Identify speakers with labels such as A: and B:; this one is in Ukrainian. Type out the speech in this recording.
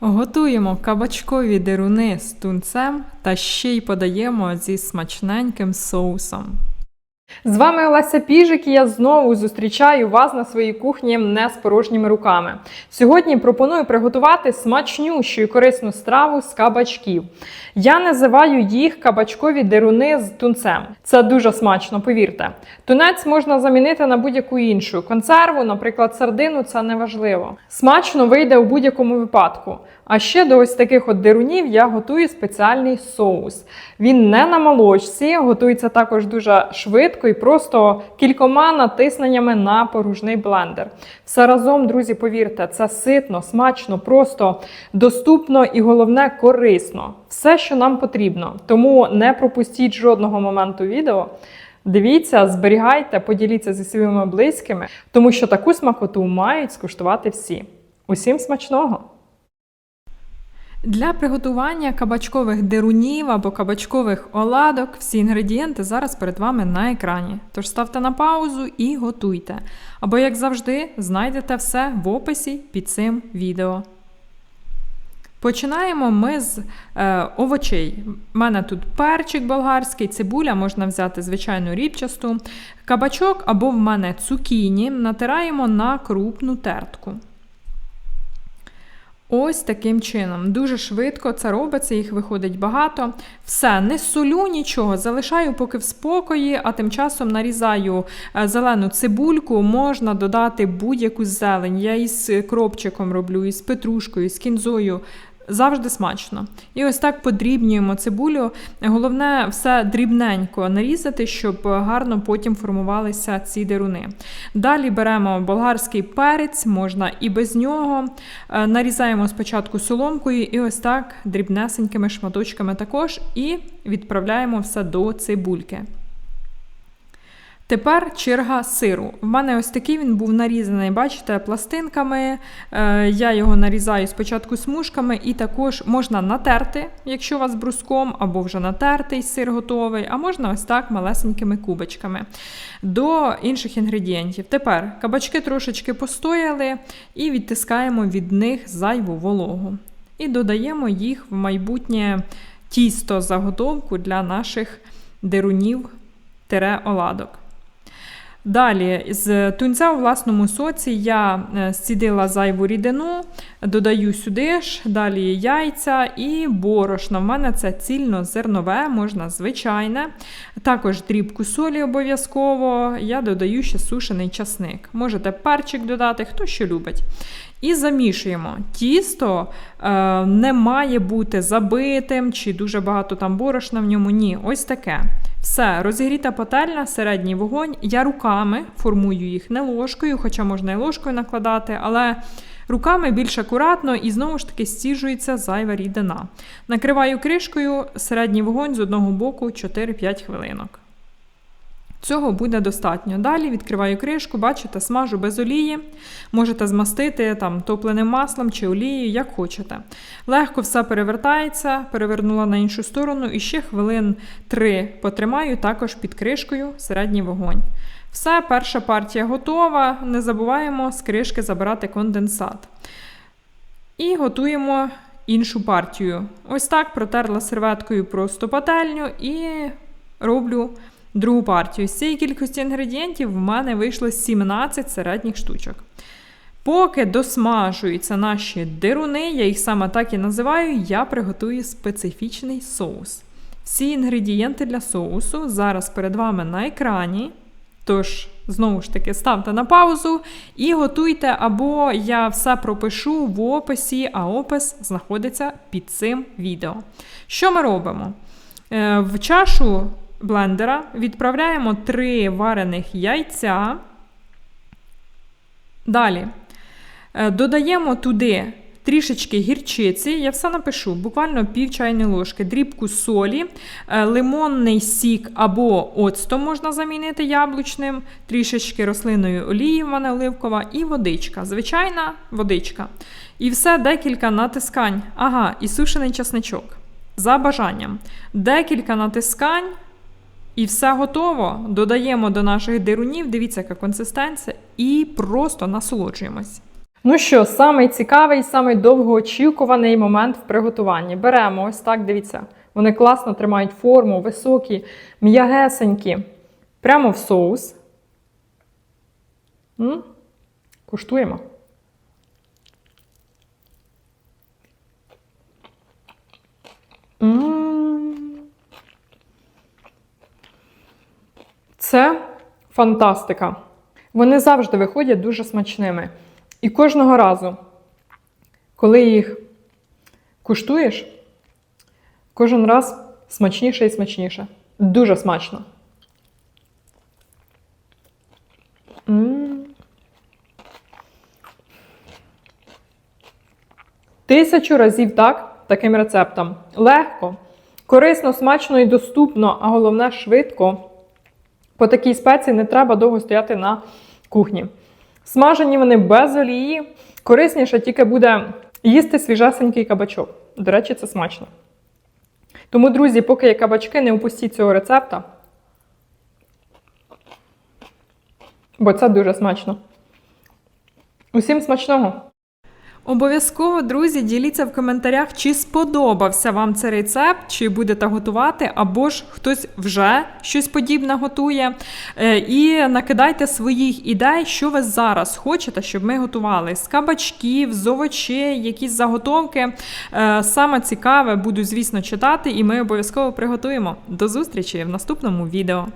A: Готуємо кабачкові деруни з тунцем та ще й подаємо зі смачненьким соусом. З вами Олеся Піжик і я знову зустрічаю вас на своїй кухні не з порожніми руками. Сьогодні пропоную приготувати смачнющу і корисну страву з кабачків. Я називаю їх кабачкові дируни з тунцем. Це дуже смачно, повірте. Тунець можна замінити на будь-яку іншу консерву, наприклад, сардину, це не важливо. Смачно вийде у будь-якому випадку. А ще до ось таких от дирунів я готую спеціальний соус. Він не на молочці, готується також дуже швидко і просто кількома натисненнями на поружний блендер. Все разом, друзі, повірте, це ситно, смачно, просто доступно і головне корисно. Все, що нам потрібно. Тому не пропустіть жодного моменту відео. Дивіться, зберігайте, поділіться зі своїми близькими, тому що таку смакоту мають скуштувати всі. Усім смачного! Для приготування кабачкових дирунів або кабачкових оладок всі інгредієнти зараз перед вами на екрані. Тож ставте на паузу і готуйте. Або, як завжди, знайдете все в описі під цим відео. Починаємо ми з е, овочей. У мене тут перчик болгарський, цибуля, можна взяти звичайну рібчасту, кабачок або в мене цукіні натираємо на крупну тертку. Ось таким чином. Дуже швидко це робиться, їх виходить багато. Все, не солю нічого, залишаю поки в спокої, а тим часом нарізаю е, зелену цибульку, можна додати будь-яку зелень. Я із кропчиком роблю, із петрушкою, з кінзою. Завжди смачно. І ось так подрібнюємо цибулю. Головне, все дрібненько нарізати, щоб гарно потім формувалися ці деруни. Далі беремо болгарський перець, можна і без нього. Е, Нарізаємо спочатку соломкою, і ось так дрібнесенькими шматочками також, і відправляємо все до цибульки. Тепер черга сиру. В мене ось такий він був нарізаний, бачите, пластинками. Е, я його нарізаю спочатку смужками, і також можна натерти, якщо у вас бруском, або вже натертий сир готовий, а можна ось так малесенькими кубочками. До інших інгредієнтів. Тепер кабачки трошечки постояли і відтискаємо від них зайву вологу. І додаємо їх в майбутнє тісто заготовку для наших дерунів оладок. Далі, з тунця у власному соці я е, зцідила зайву рідину, додаю сюди ж, далі яйця і борошно. В мене це цільнозернове, можна звичайне. Також дрібку солі обов'язково. Я додаю ще сушений часник. Можете перчик додати, хто що любить. І замішуємо. Тісто е, не має бути забитим чи дуже багато там борошна в ньому. Ні, ось таке. Все, розігріта пательня, середній вогонь. Я руками формую їх не ложкою, хоча можна і ложкою накладати, але руками більш акуратно і знову ж таки стіжується зайва рідина. Накриваю кришкою середній вогонь з одного боку 4-5 хвилинок. Цього буде достатньо. Далі відкриваю кришку, бачите, смажу без олії. Можете змастити там топленим маслом чи олією, як хочете. Легко все перевертається, перевернула на іншу сторону і ще хвилин 3 потримаю також під кришкою середній вогонь. Все, перша партія готова. Не забуваємо з кришки забирати конденсат. І готуємо іншу партію. Ось так протерла серветкою просто пательню і роблю другу партію. З цієї кількості інгредієнтів в мене вийшло 17 середніх штучок. Поки досмажуються наші дируни, я їх саме так і називаю, я приготую специфічний соус. Всі інгредієнти для соусу зараз перед вами на екрані. Тож, знову ж таки, ставте на паузу і готуйте, або я все пропишу в описі, а опис знаходиться під цим відео. Що ми робимо? Е, в чашу блендера відправляємо 3 варених яйця. Далі е, додаємо туди трішечки гірчиці, я все напишу, буквально пів чайної ложки, дрібку солі, е, лимонний сік або оцтом можна замінити яблучним, трішечки рослинної олії, в мене оливкова, і водичка. Звичайна водичка. І все декілька натискань. Ага, і сушений часничок. За бажанням. Декілька натискань. І все готово. Додаємо до наших дирунів, дивіться, яка консистенція, і просто насолоджуємось. Ну що, самий цікавий, самий довгоочікуваний момент в приготуванні. Беремо ось так, дивіться. Вони класно тримають форму, високі, м'ягесенькі. Прямо в соус. М? Куштуємо. Це фантастика. Вони завжди виходять дуже смачними. І кожного разу, коли їх куштуєш, кожен раз смачніше і смачніше. Дуже смачно. Тисячу разів так, таким рецептом. Легко, корисно, смачно і доступно, а головне швидко. По такій спеції не треба довго стояти на кухні. Смажені вони без олії. Корисніше тільки буде їсти свіжесенький кабачок. До речі, це смачно. Тому, друзі, поки є кабачки, не упустіть цього рецепта. Бо це дуже смачно. Усім смачного! Обов'язково, друзі, діліться в коментарях, чи сподобався вам цей рецепт, чи будете готувати, або ж хтось вже щось подібне готує. Е, І накидайте своїх ідей, що ви зараз хочете, щоб ми готували з кабачків, з овочей, якісь заготовки. Е, Саме цікаве буду, звісно, читати, і ми обов'язково приготуємо. До зустрічі в наступному відео.